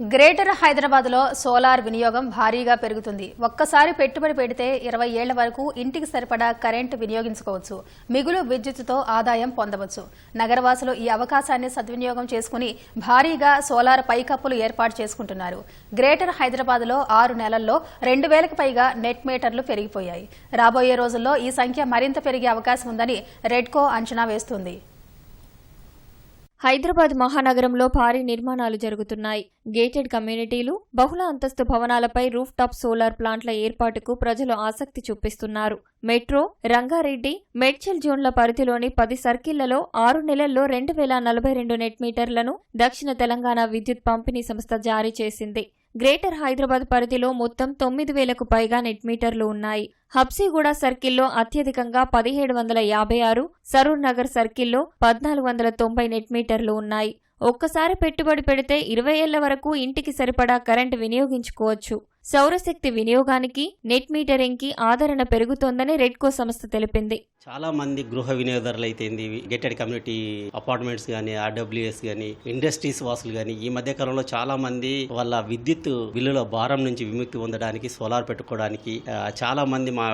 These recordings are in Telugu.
గ్రేటర్ హైదరాబాద్లో సోలార్ వినియోగం భారీగా పెరుగుతుంది. ఒక్కసారి పెట్టుబడి పెడితే ఇరవై ఏళ్ళ వరకు ఇంటికి సరిపడా కరెంటు వినియోగించుకోవచ్చు. మిగులు విద్యుత్తుతో ఆదాయం పొందవచ్చు. నగరవాసులు ఈ అవకాశాన్ని సద్వినియోగం చేసుకుని భారీగా సోలార్ పైకప్పులు ఏర్పాటు చేసుకుంటున్నారు. గ్రేటర్ హైదరాబాద్లో ఆరు నెలల్లో రెండు వేలకు పైగా నెట్ మీటర్లు పెరిగిపోయాయి. రాబోయే రోజుల్లో ఈ సంఖ్య మరింత పెరిగే అవకాశం ఉందని రెడ్కో అంచనా వేస్తుంది. హైదరాబాద్ మహానగరంలో భారీ నిర్మాణాలు జరుగుతున్నాయి. గేటెడ్ కమ్యూనిటీలు బహుళ అంతస్తు భవనాలపై రూఫ్ టాప్ సోలార్ ప్లాంట్ల ఏర్పాటుకు ప్రజలు ఆసక్తి చూపిస్తున్నారు. మెట్రో రంగారెడ్డి మెడ్చల్ జోన్ల పరిధిలోని పది సర్కిళ్ళలో ఆరు నెలల్లో రెండు వేల నలభై రెండు నెట్ మీటర్లను దక్షిణ తెలంగాణ విద్యుత్ పంపిణీ సంస్థ జారీ చేసింది. గ్రేటర్ హైదరాబాద్ పరిధిలో మొత్తం తొమ్మిది వేలకు పైగా నెట్ మీటర్లు ఉన్నాయి. హబ్సీగూడ సర్కిల్లో అత్యధికంగా పదిహేడు వందల యాభై ఆరు సరూర్ నగర్ సర్కిల్లో పద్నాలుగు వందల తొంభై నెట్ మీటర్లు ఉన్నాయి. ఒక్కసారి పెట్టుబడి పెడితే ఇరవై ఏళ్ళ వరకు ఇంటికి సరిపడా కరెంటు వినియోగించుకోవచ్చు. సౌరశక్తి వినియోగానికి నెట్ మీటరింగ్కి ఆదరణ పెరుగుతోందని రెడ్కో సంస్థ తెలిపింది. చాలా మంది గృహ వినియోగదారులు అయితే గెటెడ్ కమ్యూనిటీ అపార్ట్మెంట్స్ కానీ ఆర్డబ్ల్యూఎస్ కానీ ఇండస్ట్రీస్ వాసులు కానీ ఈ మధ్య కాలంలో చాలా మంది వాళ్ళ విద్యుత్ బిల్లుల భారం నుంచి విముక్తి పొందడానికి సోలార్ పెట్టుకోవడానికి చాలా మంది మా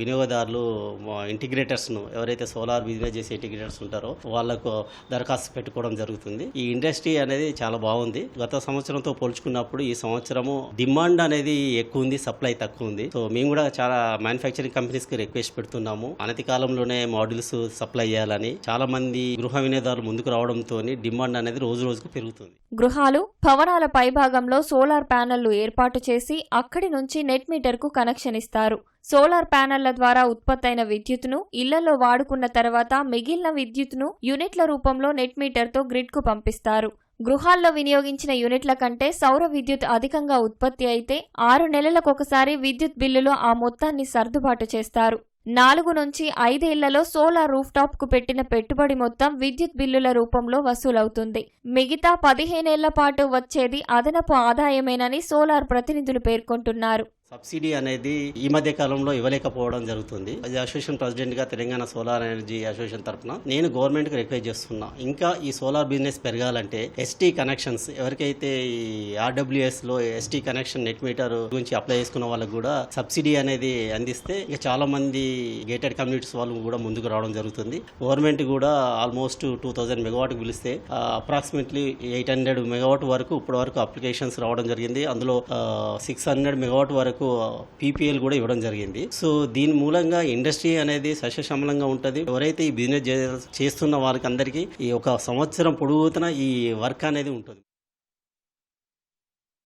వినియోగదారులు ఇంటిగ్రేటర్స్ను ఇంటిగ్రేటర్స్ను ఎవరైతే సోలార్ బిజినెస్ చేసే ఇంటిగ్రేటర్స్ ఉంటారో వాళ్ళకు దరఖాస్తు పెట్టుకోవడం జరుగుతుంది. ఈ ఇండస్ట్రీ అనేది చాలా బాగుంది. గత సంవత్సరంతో పోల్చుకున్నప్పుడు ఈ సంవత్సరము డిమాండ్ అనేది ఎక్కువ ఉంది సప్లై తక్కువ ఉంది. సో మేము కూడా చాలా మ్యానుఫ్యాక్చరింగ్ కంపెనీస్కి రిక్వెస్ట్ పెడుతున్నాము. అనతి కాలంలోనే మాడ్యూల్స్ సప్లై చేయాలని చాలా మంది గృహ వినియోగదారులు ముందుకు రావడంతో డిమాండ్ అనేది రోజు రోజుకు పెరుగుతుంది. గృహాలు భవనాల పైభాగంలో సోలార్ ప్యానెళ్ళు ఏర్పాటు చేసి అక్కడి నుంచి నెట్ మీటర్కు కనెక్షన్ ఇస్తారు. సోలార్ ప్యానెళ్ళ ద్వారా ఉత్పత్తైన విద్యుత్తును ఇళ్ళలో వాడుకున్న తర్వాత మిగిలిన విద్యుత్తును యూనిట్ల రూపంలో నెట్ మీటర్తో గ్రిడ్కు పంపిస్తారు. గృహాల్లో వినియోగించిన యూనిట్ల కంటే సౌర విద్యుత్ అధికంగా ఉత్పత్తి అయితే ఆరు నెలలకొకసారి విద్యుత్ బిల్లులో ఆ మొత్తాన్ని సర్దుబాటు చేస్తారు. నాలుగు నుంచి ఐదేళ్ళలో సోలార్ రూఫ్ టాప్కు పెట్టిన పెట్టుబడి మొత్తం విద్యుత్ బిల్లుల రూపంలో వసూలవుతుంది. మిగతా పదిహేనేళ్ళ పాటు వచ్చేది అదనపు ఆదాయమేనని సోలార్ ప్రతినిధులు పేర్కొంటున్నారు. సబ్సిడీ అనేది ఈ మధ్య కాలంలో ఇవ్వలేకపోవడం జరుగుతుంది. అది అసోసియేషన్ ప్రెసిడెంట్గా తెలంగాణ సోలార్ ఎనర్జీ అసోసియేషన్ తరఫున నేను గవర్నమెంట్కి రిక్వెస్ట్ చేస్తున్నా. ఇంకా ఈ సోలార్ బిజినెస్ పెరగాలంటే ఎస్టీ కనెక్షన్స్ ఎవరికైతే ఈ ఆర్డబ్ల్యూఎస్లో ఎస్టీ కనెక్షన్ నెట్ మీటర్ గురించి అప్లై చేసుకున్న వాళ్ళకు కూడా సబ్సిడీ అనేది అందిస్తే ఇక చాలా మంది గేటెడ్ కమ్యూనిటీస్ వాళ్ళు కూడా ముందుకు రావడం జరుగుతుంది. గవర్నమెంట్ కూడా ఆల్మోస్ట్ టూ థౌసండ్ మెగావాట్ పిలిస్తే అప్రాక్సిమేట్లీ ఎయిట్ హండ్రెడ్ మెగావాట్ వరకు ఇప్పటి వరకు అప్లికేషన్స్ రావడం జరిగింది. అందులో సిక్స్ హండ్రెడ్ మెగావాట్ వరకు పీపీఎల్ కూడా ఇవ్వడం జరిగింది. సో దీని మూలంగా ఇండస్ట్రీ అనేది సస్యశ్యామలంగా ఉంటుంది. ఎవరైతే ఈ బిజినెస్ చేస్తున్న వారికి అందరికీ ఈ ఒక సంవత్సరం పొడుగుతున్న ఈ వర్క్ అనేది ఉంటుంది.